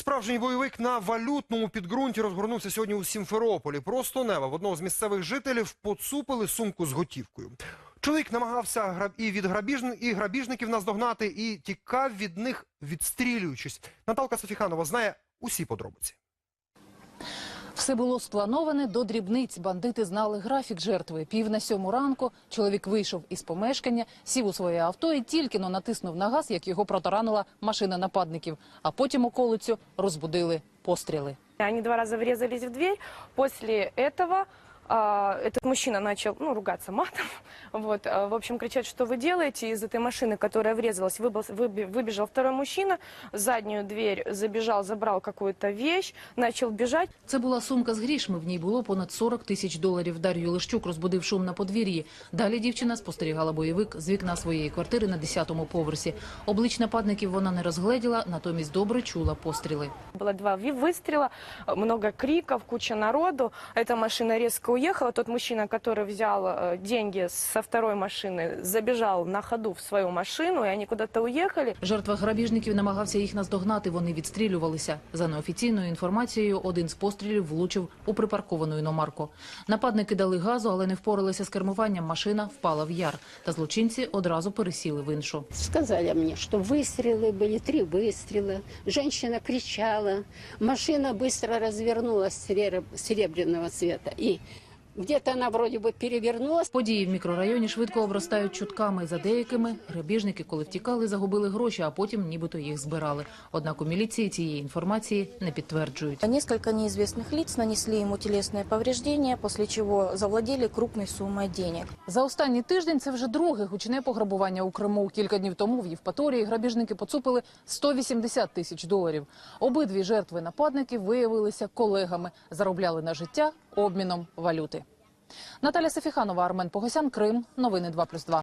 Справжній бойовик на валютному підґрунті розгорнувся сьогодні у Сімферополі. Просто неба в одного з місцевих жителів поцупили сумку з готівкою. Чоловік намагався і від грабіж... і грабіжників наздогнати, і тікав від них, відстрілюючись. Наталка Софіханова знає усі подробиці. Все було сплановане до дрібниць. Бандити знали графік жертви. Пів на сьому ранку чоловік вийшов із помешкання, сів у своє авто і тільки но натиснув на газ, як його протаранила машина нападників. А потім околицю розбудили постріли. Вони два рази врізались в двері. После этого а, этот мужчина начал ну, ругаться матом. Вот, а, в общем, кричать, что вы делаете. Из этой машины, которая врезалась, выбыл- выби- выбежал второй мужчина. В заднюю дверь забежал, забрал какую-то вещь, начал бежать. Це була сумка з грішми. В ній було понад 40 тисяч доларів. Дар'ю Лищук розбудив шум на подвір'ї. Далі дівчина спостерігала бойовик з вікна своєї квартири на 10-му поверсі. Облич нападників вона не розгледіла, натомість добре чула постріли. Было два ви- выстрела, много криков, куча народу. Эта машина резко уехала. Тот мужчина, который взял э, деньги со второй машины, забежал на ходу в свою машину, и они куда-то уехали. Жертва грабіжників намагався їх наздогнати. Вони відстрілювалися. За неофіційною інформацією, один з пострілів влучив у припарковану іномарку. Нападники дали газу, але не впоралися з кермуванням. Машина впала в яр. Та злочинці одразу пересіли в іншу. Сказали мне, что выстрелы были, три выстрела. Женщина кричала. Машина быстро развернулась сереб- серебряного цвета. И где-то она вроде бы перевернулась. Події в мікрорайоні швидко обростають чутками. За деякими грабіжники, коли втікали, загубили гроші, а потім нібито їх збирали. Однак у міліції цієї інформації не підтверджують. Несколько неизвестных лиц нанесли ему телесные повреждения, после чего завладели крупной суммой денег. За останній тиждень це вже друге гучне пограбування у Криму. Кілька днів тому в Євпаторії грабіжники поцупили 180 тисяч доларів. Обидві жертви нападників виявилися колегами, заробляли на життя обміном валюти. Наталя Сефіханова, Армен Погосян, Крим. Новини 2+,2.